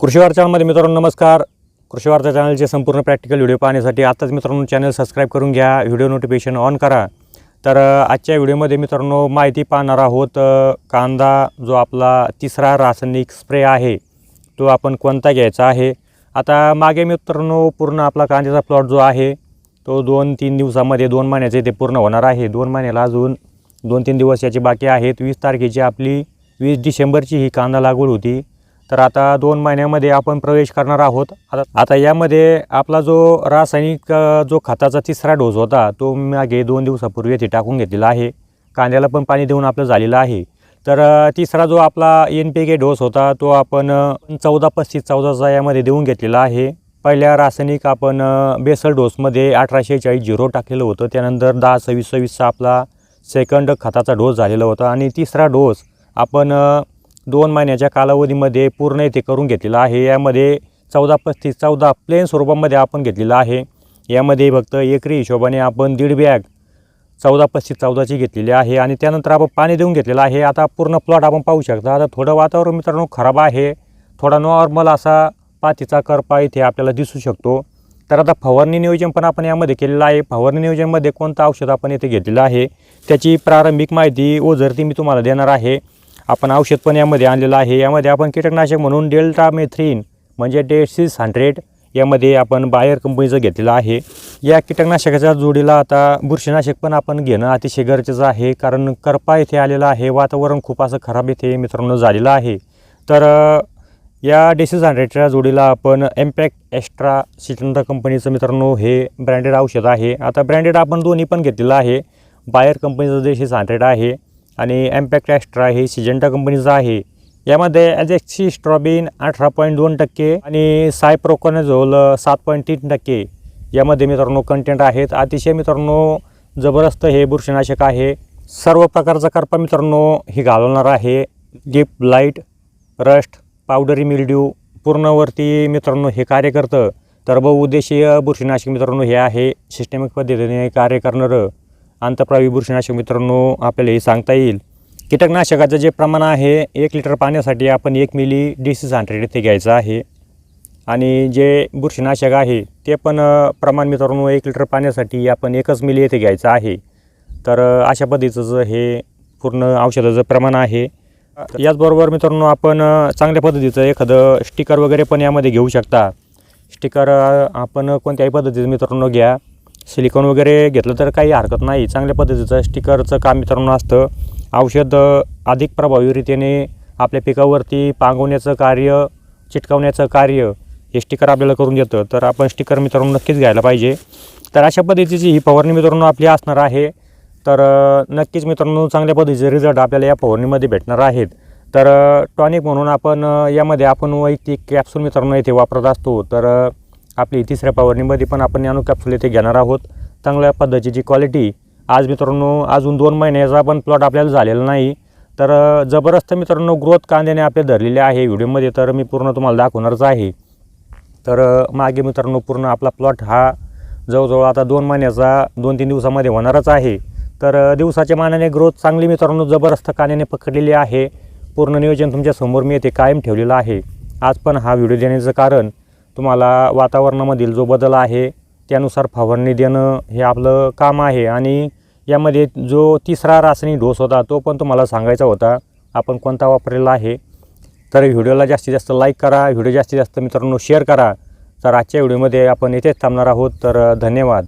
कृषी वार्तामध्ये मित्रांनो नमस्कार. कृषी वार्ता चॅनलचे संपूर्ण प्रॅक्टिकल व्हिडिओ पाहण्यासाठी आताच मित्रांनो चॅनल सबस्क्राईब करून घ्या. व्हिडिओ नोटिफिकेशन ऑन करा. तर आजच्या व्हिडिओमध्ये मित्रांनो माहिती पाहणार आहोत कांदा जो आपला तिसरा रासायनिक स्प्रे आहे तो आपण कोणता घ्यायचा आहे? आता मागे मित्रांनो पूर्ण आपला कांद्याचा प्लॉट जो आहे तो दोन तीन दिवसामध्ये दोन महिन्याचे ते पूर्ण होणार आहे. दोन महिन्याला अजून दोन तीन दिवस याची बाकी आहेत. वीस तारखेची आपली वीस डिसेंबरची ही कांदा लागवड होती. तर आता दोन महिन्यामध्ये आपण प्रवेश करणार आहोत. आता आता यामध्ये आपला जो रासायनिक जो खताचा तिसरा डोस होता तो मागे दोन दिवसापूर्वी येथे टाकून घेतलेला आहे. कांद्याला पण पाणी देऊन आपलं झालेलं आहे. तर तिसरा जो आपला एन पी के डोस होता तो आपण चौदा पस्तीस चौदाचा यामध्ये देऊन घेतलेला आहे. पहिल्या रासायनिक आपण बेसल डोसमध्ये अठराशे चाळीस झिरो टाकलेलं होतं. त्यानंतर दहा सव्वीस सव्वीसचा आपला सेकंड खताचा डोस झालेला होता. आणि तिसरा डोस आपण दोन महिन्याच्या कालावधीमध्ये पूर्ण येथे करून घेतलेला आहे. यामध्ये चौदा पस्तीस चौदा प्लेन स्वरूपामध्ये आपण घेतलेला आहे. यामध्ये फक्त एकरी हिशोबाने आपण दीड बॅग चौदा पस्तीस चौदाची घेतलेली आहे आणि त्यानंतर आपण पाणी देऊन घेतलेलं आहे. आता पूर्ण प्लॉट आपण पाहू शकता. आता थोडं वातावरण मित्रांनो खराब आहे. थोडा नॉर्मल असा पातीचा करपा इथे आपल्याला दिसू शकतो. तर आता फवारणी नियोजन पण आपण यामध्ये केलेलं आहे. फवारणी नियोजनमध्ये कोणतं औषध आपण इथे घेतलेलं आहे? त्याची प्रारंभिक माहिती ओझरती मी तुम्हाला देणार आहे. आपण औषध पण यामध्ये आणलेलं आहे. यामध्ये आपण कीटकनाशक म्हणून डेल्टा मेथ्रीन म्हणजे डेसिस हंड्रेड यामध्ये आपण बायर कंपनीचं घेतलेलं आहे. या कीटकनाशकाच्या जोडीला आता बुरशीनाशक पण आपण घेणं अतिशय गरजेचं आहे. कारण करपा येथे आलेला आहे. वातावरण खूप असं खराब इथे मित्रांनो झालेलं आहे. तर या डेसिस हंड्रेडच्या जोडीला आपण एम्पॅक्ट एक्स्ट्रा सिटंडा कंपनीचं मित्रांनो हे ब्रँडेड औषध आहे. आता ब्रँडेड आपण दोन्ही पण घेतलेलं आहे. बायर कंपनीचं डेसिस हंड्रेड आहे. आणि एम्पॅक्ट ॲस्ट्रा हे सिजेंटा कंपनीचं आहे. यामध्ये ॲजेक्सी स्ट्रॉबिन अठरा पॉईंट दोन टक्के आणि सायप्रोकोनेझोल सात पॉईंट तीन टक्के. यामध्ये मित्रांनो कंटेंट आहेत. अतिशय मित्रांनो जबरदस्त हे बुरशीनाशक आहे. सर्व प्रकारचा करपा मित्रांनो हे घालवणार आहे. Deep light rust powdery mildew पूर्णवरती मित्रांनो हे कार्य करतं. तर बहुउद्देशीय बुरशीनाशक मित्रांनो हे आहे. सिस्टमिक पद्धतीने कार्य करणारं. आंतरप्रावी बुरशीनाशक मित्रांनो आपल्याला हे सांगता येईल. कीटकनाशकाचं जे प्रमाण आहे एक लिटर पाण्यासाठी आपण एक मिली डी सी हंड्रेड इथे घ्यायचं आहे. आणि जे बुरशीनाशक आहे ते पण प्रमाण मित्रांनो एक लिटर पाण्यासाठी आपण एकच मिली येथे घ्यायचं आहे. तर अशा पद्धतीचं हे पूर्ण औषधाचं प्रमाण आहे. याचबरोबर मित्रांनो आपण चांगल्या पद्धतीचं एखादं स्टिकर वगैरे पण यामध्ये घेऊ शकता. स्टिकर आपण कोणत्याही पद्धतीचं मित्रांनो घ्या. सिलिकॉन वगैरे घेतलं तर काही हरकत नाही. चांगल्या पद्धतीचं स्टिकरचं काम मित्रांनो असतं. औषध अधिक प्रभावीरितीने आपल्या पिकावरती पांगवण्याचं कार्य चिटकवण्याचं कार्य हे स्टिकर आपल्याला करून देतं. तर आपण स्टिकर मित्रांनो नक्कीच घ्यायला पाहिजे. तर अशा पद्धतीची ही फवारणी मित्रांनो आपली असणार आहे. तर नक्कीच मित्रांनो चांगल्या पद्धतीचे रिझल्ट आपल्याला या फवारणीमध्ये भेटणार आहेत. तर टॉनिक म्हणून आपण यामध्ये आपण वैयक्तिक कॅप्सूल मित्रांनो इथे वापरत असतो. तर आपली तिसऱ्या फवारणीमध्ये पण आपण नॅनो कॅप्सूल इथे घेणार आहोत. चांगल्या पद्धतीची क्वालिटी आज मित्रांनो अजून दोन महिन्याचा पण प्लॉट आपल्याला झालेला नाही. तर जबरदस्त मित्रांनो ग्रोथ कांद्याने आपले धरलेले आहे व्हिडिओमध्ये तर मी पूर्ण तुम्हाला दाखवणारच आहे. तर मागे मित्रांनो पूर्ण आपला प्लॉट हा जवळजवळ आता दोन महिन्याचा दोन तीन दिवसामध्ये होणारच आहे. तर दिवसाच्या मानाने ग्रोथ चांगली मित्रांनो जबरदस्त कांद्याने पकडलेली आहे. पूर्ण नियोजन तुमच्यासमोर मी येथे कायम ठेवलेलं आहे. आज पण हा व्हिडिओ देण्याचं कारण तुम्हाला वातावरणामधील जो बदल आहे त्यानुसार फवारणी देणं हे आपलं काम आहे. आणि यामध्ये जो तिसरा रासायनिक डोस होता तो पण तुम्हाला सांगायचा होता. आपण कोणता वापरलेला आहे? तर व्हिडिओला जास्तीत जास्त लाईक करा. व्हिडिओ जास्तीत जास्त मित्रांनो शेअर करा. तर आजच्या व्हिडिओमध्ये आपण इथेच थांबणार आहोत. तर धन्यवाद.